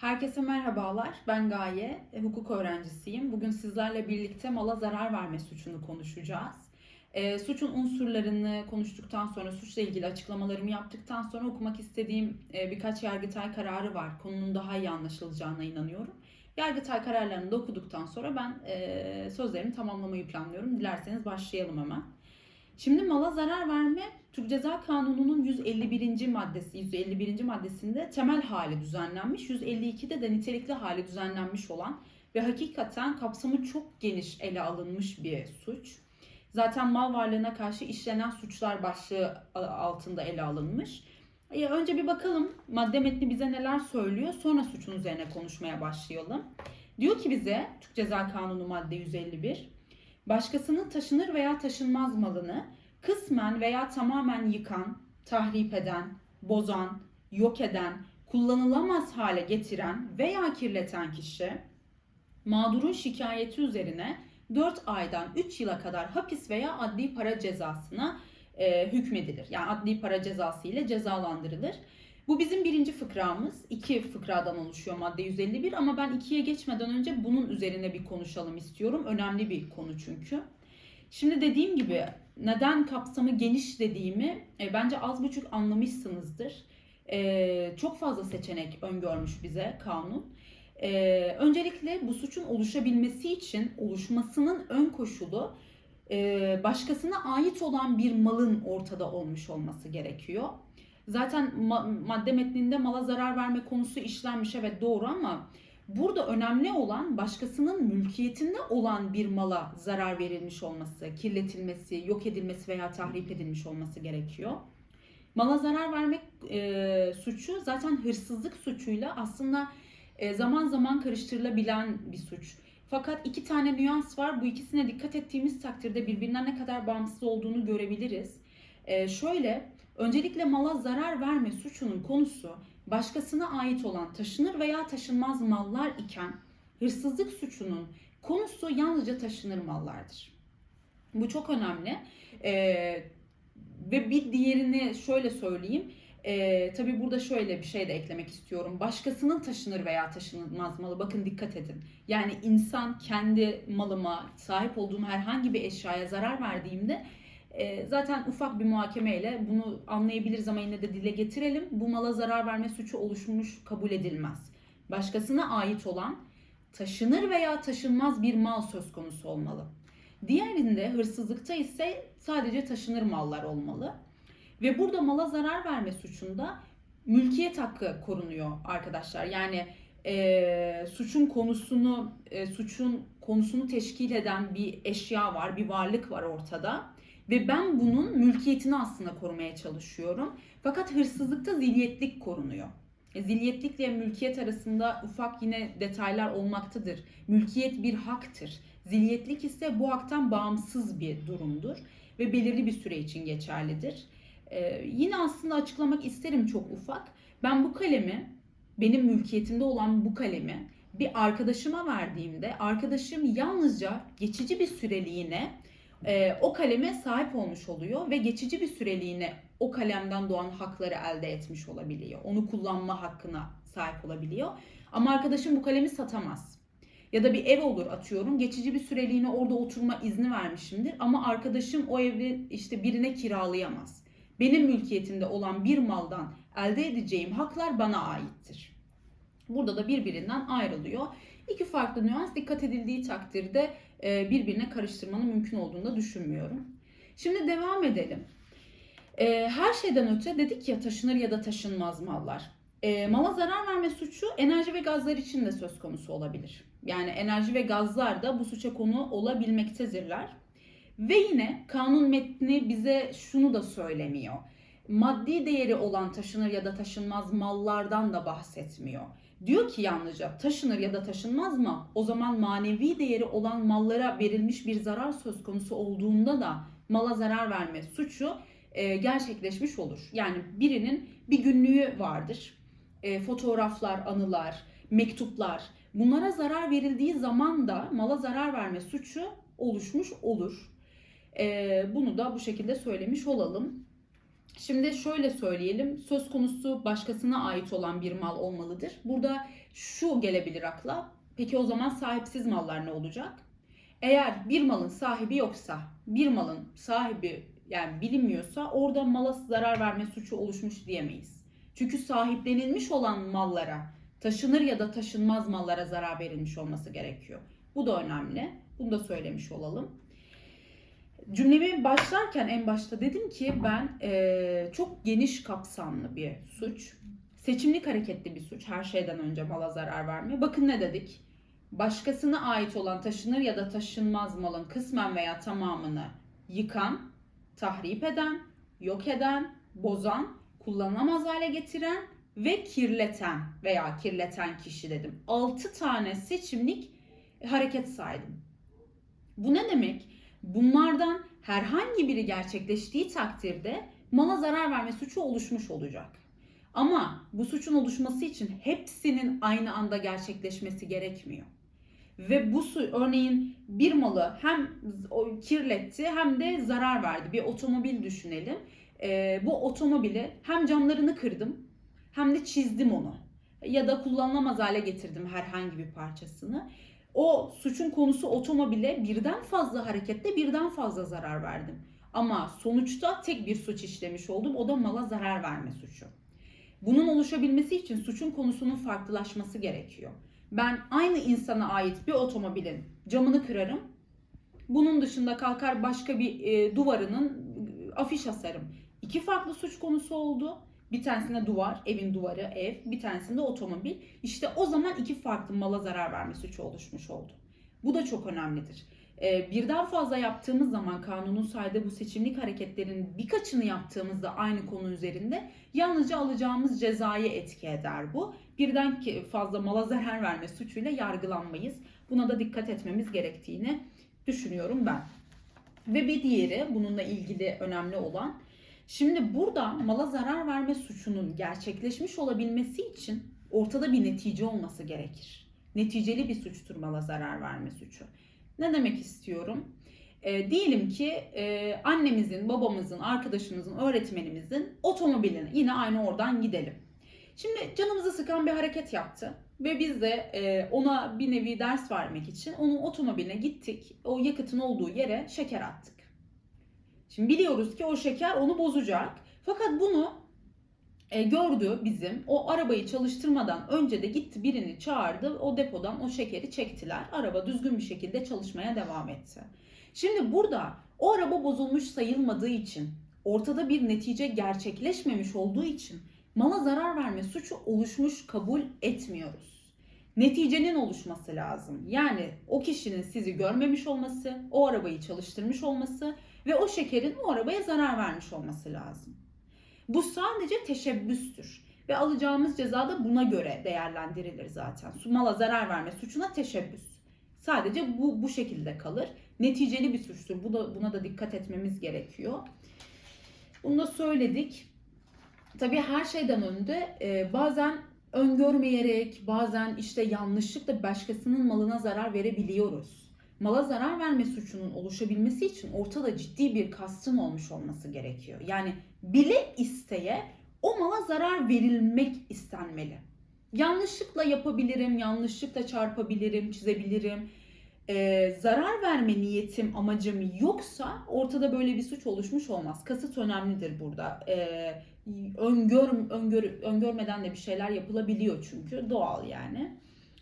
Herkese merhabalar. Ben Gaye, e, hukuk öğrencisiyim. Bugün sizlerle birlikte mala zarar verme suçunu konuşacağız. E, suçun unsurlarını konuştuktan sonra, suçla ilgili açıklamalarımı yaptıktan sonra okumak istediğim e, birkaç yargıtay kararı var. Konunun daha iyi anlaşılacağına inanıyorum. Yargıtay kararlarını da okuduktan sonra ben e, sözlerimi tamamlamayı planlıyorum. Dilerseniz başlayalım hemen. Şimdi mala zarar verme Türk Ceza Kanunu'nun 151. maddesi, 151. maddesinde temel hali düzenlenmiş, 152'de de nitelikli hali düzenlenmiş olan ve hakikaten kapsamı çok geniş ele alınmış bir suç. Zaten mal varlığına karşı işlenen suçlar başlığı altında ele alınmış. E, önce bir bakalım madde metni bize neler söylüyor, sonra suçun üzerine konuşmaya başlayalım. Diyor ki bize Türk Ceza Kanunu madde 151, başkasının taşınır veya taşınmaz malını kısmen veya tamamen yıkan, tahrip eden, bozan, yok eden, kullanılamaz hale getiren veya kirleten kişi mağdurun şikayeti üzerine 4 aydan 3 yıla kadar hapis veya adli para cezasına e, hükmedilir. Yani adli para cezası ile cezalandırılır. Bu bizim birinci fıkramız. İki fıkradan oluşuyor madde 151 ama ben ikiye geçmeden önce bunun üzerine bir konuşalım istiyorum. Önemli bir konu çünkü. Şimdi dediğim gibi neden kapsamı geniş dediğimi e, bence az buçuk anlamışsınızdır. E, çok fazla seçenek öngörmüş bize kanun. E, öncelikle bu suçun oluşabilmesi için oluşmasının ön koşulu e, başkasına ait olan bir malın ortada olmuş olması gerekiyor. Zaten ma- madde metninde mala zarar verme konusu işlenmiş evet doğru ama Burada önemli olan başkasının mülkiyetinde olan bir mala zarar verilmiş olması, kirletilmesi, yok edilmesi veya tahrip edilmiş olması gerekiyor. Mala zarar vermek e, suçu zaten hırsızlık suçuyla aslında e, zaman zaman karıştırılabilen bir suç. Fakat iki tane nüans var. Bu ikisine dikkat ettiğimiz takdirde birbirinden ne kadar bağımsız olduğunu görebiliriz. E, şöyle, öncelikle mala zarar verme suçunun konusu başkasına ait olan taşınır veya taşınmaz mallar iken hırsızlık suçunun konusu yalnızca taşınır mallardır. Bu çok önemli. Ee, ve bir diğerini şöyle söyleyeyim. Ee, tabii burada şöyle bir şey de eklemek istiyorum. Başkasının taşınır veya taşınmaz malı bakın dikkat edin. Yani insan kendi malıma sahip olduğum herhangi bir eşyaya zarar verdiğimde e, zaten ufak bir muhakemeyle bunu anlayabiliriz ama yine de dile getirelim. Bu mala zarar verme suçu oluşmuş kabul edilmez. Başkasına ait olan taşınır veya taşınmaz bir mal söz konusu olmalı. Diğerinde hırsızlıkta ise sadece taşınır mallar olmalı. Ve burada mala zarar verme suçunda mülkiyet hakkı korunuyor arkadaşlar. Yani e, suçun konusunu e, suçun konusunu teşkil eden bir eşya var, bir varlık var ortada ve ben bunun mülkiyetini aslında korumaya çalışıyorum. Fakat hırsızlıkta zilyetlik korunuyor. E, zilyetlikle mülkiyet arasında ufak yine detaylar olmaktadır. Mülkiyet bir haktır. Zilyetlik ise bu haktan bağımsız bir durumdur ve belirli bir süre için geçerlidir. Ee, yine aslında açıklamak isterim çok ufak. Ben bu kalemi, benim mülkiyetimde olan bu kalemi bir arkadaşıma verdiğimde arkadaşım yalnızca geçici bir süreliğine e, o kaleme sahip olmuş oluyor ve geçici bir süreliğine o kalemden doğan hakları elde etmiş olabiliyor. Onu kullanma hakkına sahip olabiliyor. Ama arkadaşım bu kalemi satamaz. Ya da bir ev olur atıyorum. Geçici bir süreliğine orada oturma izni vermişimdir. Ama arkadaşım o evi işte birine kiralayamaz. Benim mülkiyetimde olan bir maldan elde edeceğim haklar bana aittir. Burada da birbirinden ayrılıyor. İki farklı nüans dikkat edildiği takdirde e, birbirine karıştırmanın mümkün olduğunu da düşünmüyorum. Şimdi devam edelim. E, her şeyden öte dedik ya taşınır ya da taşınmaz mallar. E, mala zarar verme suçu enerji ve gazlar için de söz konusu olabilir. Yani enerji ve gazlar da bu suça konu olabilmektedirler. Ve yine kanun metni bize şunu da söylemiyor. Maddi değeri olan taşınır ya da taşınmaz mallardan da bahsetmiyor. Diyor ki yalnızca taşınır ya da taşınmaz mı? O zaman manevi değeri olan mallara verilmiş bir zarar söz konusu olduğunda da mala zarar verme suçu e, gerçekleşmiş olur. Yani birinin bir günlüğü vardır. E, fotoğraflar, anılar, mektuplar. Bunlara zarar verildiği zaman da mala zarar verme suçu oluşmuş olur. E, bunu da bu şekilde söylemiş olalım. Şimdi şöyle söyleyelim. Söz konusu başkasına ait olan bir mal olmalıdır. Burada şu gelebilir akla. Peki o zaman sahipsiz mallar ne olacak? Eğer bir malın sahibi yoksa, bir malın sahibi yani bilinmiyorsa orada mala zarar verme suçu oluşmuş diyemeyiz. Çünkü sahiplenilmiş olan mallara, taşınır ya da taşınmaz mallara zarar verilmiş olması gerekiyor. Bu da önemli. Bunu da söylemiş olalım. Cümlemi başlarken en başta dedim ki ben eee, çok geniş kapsamlı bir suç. Seçimlik hareketli bir suç her şeyden önce mala zarar verme. Bakın ne dedik? Başkasına ait olan taşınır ya da taşınmaz malın kısmen veya tamamını yıkan, tahrip eden, yok eden, bozan, kullanılamaz hale getiren ve kirleten veya kirleten kişi dedim. 6 tane seçimlik hareket saydım. Bu ne demek? Bunlardan herhangi biri gerçekleştiği takdirde mala zarar verme suçu oluşmuş olacak. Ama bu suçun oluşması için hepsinin aynı anda gerçekleşmesi gerekmiyor. Ve bu su örneğin bir malı hem kirletti hem de zarar verdi. Bir otomobil düşünelim. Ee, bu otomobili hem camlarını kırdım hem de çizdim onu. Ya da kullanılamaz hale getirdim herhangi bir parçasını o suçun konusu otomobile birden fazla harekette birden fazla zarar verdim. Ama sonuçta tek bir suç işlemiş oldum. O da mala zarar verme suçu. Bunun oluşabilmesi için suçun konusunun farklılaşması gerekiyor. Ben aynı insana ait bir otomobilin camını kırarım. Bunun dışında kalkar başka bir e, duvarının e, afiş asarım. İki farklı suç konusu oldu. Bir tanesinde duvar, evin duvarı, ev. Bir tanesinde otomobil. İşte o zaman iki farklı mala zarar verme suçu oluşmuş oldu. Bu da çok önemlidir. Ee, birden fazla yaptığımız zaman kanunun saydığı bu seçimlik hareketlerin birkaçını yaptığımızda aynı konu üzerinde yalnızca alacağımız cezayı etki eder bu. Birden fazla mala zarar verme suçuyla yargılanmayız. Buna da dikkat etmemiz gerektiğini düşünüyorum ben. Ve bir diğeri bununla ilgili önemli olan Şimdi burada mala zarar verme suçunun gerçekleşmiş olabilmesi için ortada bir netice olması gerekir. Neticeli bir suçtur mala zarar verme suçu. Ne demek istiyorum? E, diyelim ki e, annemizin, babamızın, arkadaşımızın, öğretmenimizin otomobiline yine aynı oradan gidelim. Şimdi canımızı sıkan bir hareket yaptı ve biz de e, ona bir nevi ders vermek için onun otomobiline gittik. O yakıtın olduğu yere şeker attık. Şimdi biliyoruz ki o şeker onu bozacak. Fakat bunu e, gördü bizim. O arabayı çalıştırmadan önce de gitti birini çağırdı. O depodan o şekeri çektiler. Araba düzgün bir şekilde çalışmaya devam etti. Şimdi burada o araba bozulmuş sayılmadığı için, ortada bir netice gerçekleşmemiş olduğu için mala zarar verme suçu oluşmuş kabul etmiyoruz. Neticenin oluşması lazım. Yani o kişinin sizi görmemiş olması, o arabayı çalıştırmış olması ve o şekerin o arabaya zarar vermiş olması lazım. Bu sadece teşebbüstür ve alacağımız ceza da buna göre değerlendirilir zaten. Mala zarar verme suçuna teşebbüs. Sadece bu bu şekilde kalır. Neticeli bir suçtur. Bu da buna da dikkat etmemiz gerekiyor. Bunu da söyledik. Tabii her şeyden önce e, bazen öngörmeyerek, bazen işte yanlışlıkla başkasının malına zarar verebiliyoruz mala zarar verme suçunun oluşabilmesi için ortada ciddi bir kastın olmuş olması gerekiyor. Yani bile isteye o mala zarar verilmek istenmeli. Yanlışlıkla yapabilirim, yanlışlıkla çarpabilirim, çizebilirim. Ee, zarar verme niyetim, amacım yoksa ortada böyle bir suç oluşmuş olmaz. Kasıt önemlidir burada. Ee, öngör, öngör, öngörmeden de bir şeyler yapılabiliyor çünkü doğal yani.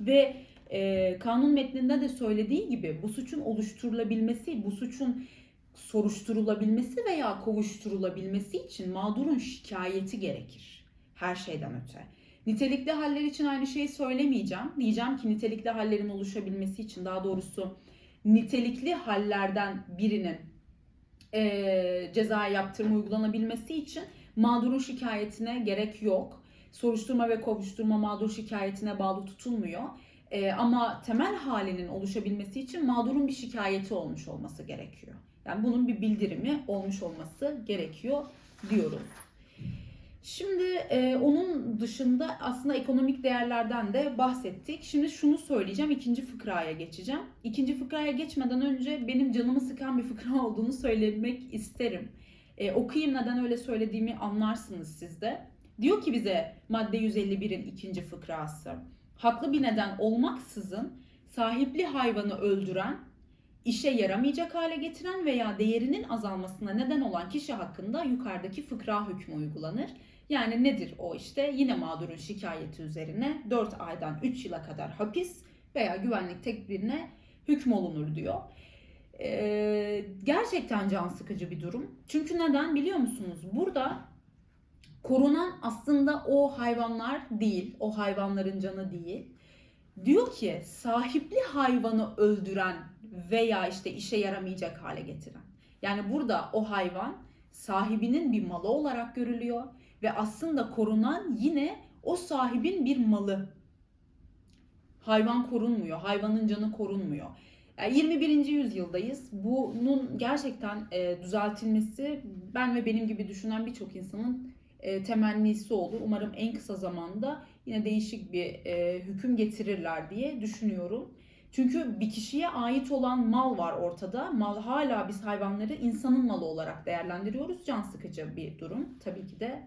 Ve e, kanun metninde de söylediği gibi bu suçun oluşturulabilmesi, bu suçun soruşturulabilmesi veya kovuşturulabilmesi için mağdurun şikayeti gerekir. Her şeyden öte. Nitelikli haller için aynı şeyi söylemeyeceğim. Diyeceğim ki nitelikli hallerin oluşabilmesi için daha doğrusu nitelikli hallerden birinin e, ceza yaptırma uygulanabilmesi için mağdurun şikayetine gerek yok. Soruşturma ve kovuşturma mağdur şikayetine bağlı tutulmuyor. E, ama temel halinin oluşabilmesi için mağdurun bir şikayeti olmuş olması gerekiyor. Yani bunun bir bildirimi olmuş olması gerekiyor diyoruz. Şimdi e, onun dışında aslında ekonomik değerlerden de bahsettik. Şimdi şunu söyleyeceğim, ikinci fıkraya geçeceğim. İkinci fıkraya geçmeden önce benim canımı sıkan bir fıkra olduğunu söylemek isterim. E, okuyayım neden öyle söylediğimi anlarsınız siz de. Diyor ki bize madde 151'in ikinci fıkrası. Haklı bir neden olmaksızın sahipli hayvanı öldüren, işe yaramayacak hale getiren veya değerinin azalmasına neden olan kişi hakkında yukarıdaki fıkra hükmü uygulanır. Yani nedir o işte? Yine mağdurun şikayeti üzerine 4 aydan 3 yıla kadar hapis veya güvenlik tedbirine hükmolunur diyor. Ee, gerçekten can sıkıcı bir durum. Çünkü neden biliyor musunuz? Burada korunan aslında o hayvanlar değil, o hayvanların canı değil. Diyor ki sahipli hayvanı öldüren veya işte işe yaramayacak hale getiren. Yani burada o hayvan sahibinin bir malı olarak görülüyor ve aslında korunan yine o sahibin bir malı. Hayvan korunmuyor, hayvanın canı korunmuyor. Yani 21. yüzyıldayız. Bunun gerçekten e, düzeltilmesi ben ve benim gibi düşünen birçok insanın e, temennisi olur. Umarım en kısa zamanda yine değişik bir e, hüküm getirirler diye düşünüyorum. Çünkü bir kişiye ait olan mal var ortada. Mal hala biz hayvanları insanın malı olarak değerlendiriyoruz. Can sıkıcı bir durum tabii ki de.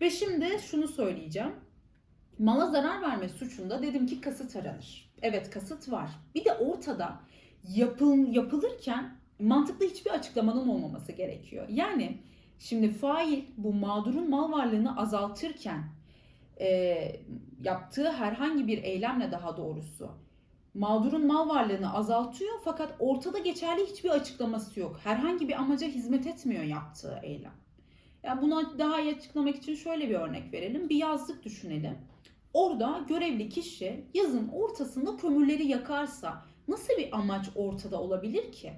Ve şimdi şunu söyleyeceğim. Mala zarar verme suçunda dedim ki kasıt aranır. Evet kasıt var. Bir de ortada yapıl, yapılırken mantıklı hiçbir açıklamanın olmaması gerekiyor. Yani şimdi fail bu mağdurun mal varlığını azaltırken e, yaptığı herhangi bir eylemle daha doğrusu mağdurun mal varlığını azaltıyor fakat ortada geçerli hiçbir açıklaması yok. Herhangi bir amaca hizmet etmiyor yaptığı eylem. Yani bunu daha iyi açıklamak için şöyle bir örnek verelim. Bir yazlık düşünelim. Orada görevli kişi yazın ortasında kömürleri yakarsa nasıl bir amaç ortada olabilir ki?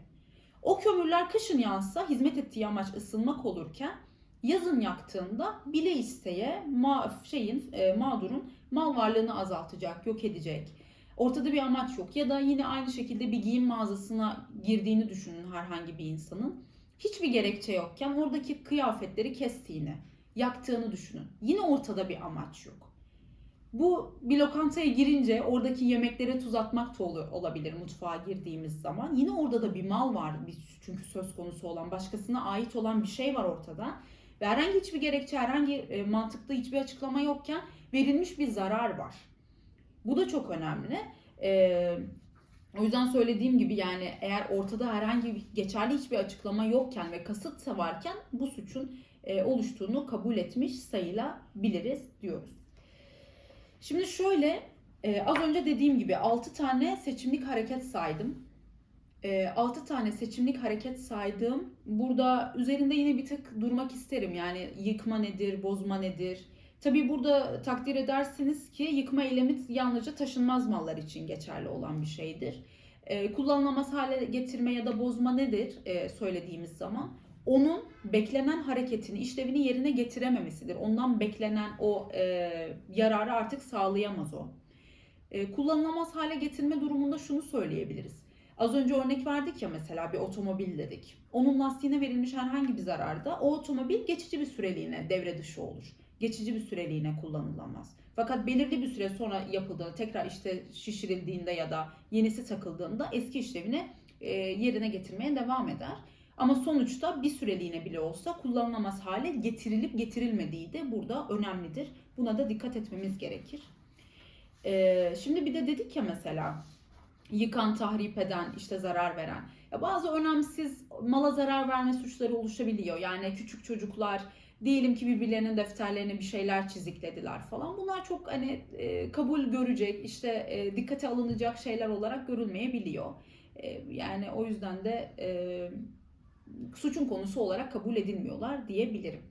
O kömürler kışın yansa hizmet ettiği amaç ısınmak olurken yazın yaktığında bile isteye ma şeyin e, mağdurun mal varlığını azaltacak, yok edecek. Ortada bir amaç yok. Ya da yine aynı şekilde bir giyim mağazasına girdiğini düşünün herhangi bir insanın. Hiçbir gerekçe yokken oradaki kıyafetleri kestiğini, yaktığını düşünün. Yine ortada bir amaç yok. Bu bir lokantaya girince oradaki yemeklere tuz atmak da olabilir mutfağa girdiğimiz zaman. Yine orada da bir mal var çünkü söz konusu olan başkasına ait olan bir şey var ortada. Ve herhangi hiçbir gerekçe, herhangi mantıklı hiçbir açıklama yokken verilmiş bir zarar var. Bu da çok önemli. Ee, o yüzden söylediğim gibi yani eğer ortada herhangi bir geçerli hiçbir açıklama yokken ve kasıt varken bu suçun e, oluştuğunu kabul etmiş sayılabiliriz diyoruz. Şimdi şöyle e, az önce dediğim gibi 6 tane seçimlik hareket saydım. E, 6 tane seçimlik hareket saydım. Burada üzerinde yine bir tık durmak isterim. Yani yıkma nedir, bozma nedir? Tabii burada takdir edersiniz ki yıkma eylemi yalnızca taşınmaz mallar için geçerli olan bir şeydir. E, kullanılamaz hale getirme ya da bozma nedir e, söylediğimiz zaman? Onun beklenen hareketini, işlevini yerine getirememesidir. Ondan beklenen o e, yararı artık sağlayamaz o. E, kullanılamaz hale getirme durumunda şunu söyleyebiliriz. Az önce örnek verdik ya mesela bir otomobil dedik. Onun lastiğine verilmiş herhangi bir zararda o otomobil geçici bir süreliğine devre dışı olur geçici bir süreliğine kullanılamaz. Fakat belirli bir süre sonra yapıldığında, tekrar işte şişirildiğinde ya da yenisi takıldığında eski işlevini e, yerine getirmeye devam eder. Ama sonuçta bir süreliğine bile olsa kullanılamaz hale getirilip getirilmediği de burada önemlidir. Buna da dikkat etmemiz gerekir. E, şimdi bir de dedik ya mesela yıkan, tahrip eden, işte zarar veren. Ya bazı önemsiz mala zarar verme suçları oluşabiliyor. Yani küçük çocuklar Diyelim ki birbirlerinin defterlerine bir şeyler çiziklediler falan. Bunlar çok hani e, kabul görecek, işte e, dikkate alınacak şeyler olarak görülmeyebiliyor. E, yani o yüzden de e, suçun konusu olarak kabul edilmiyorlar diyebilirim.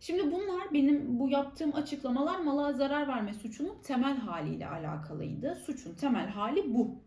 Şimdi bunlar benim bu yaptığım açıklamalar mala zarar verme suçunun temel haliyle alakalıydı. Suçun temel hali bu.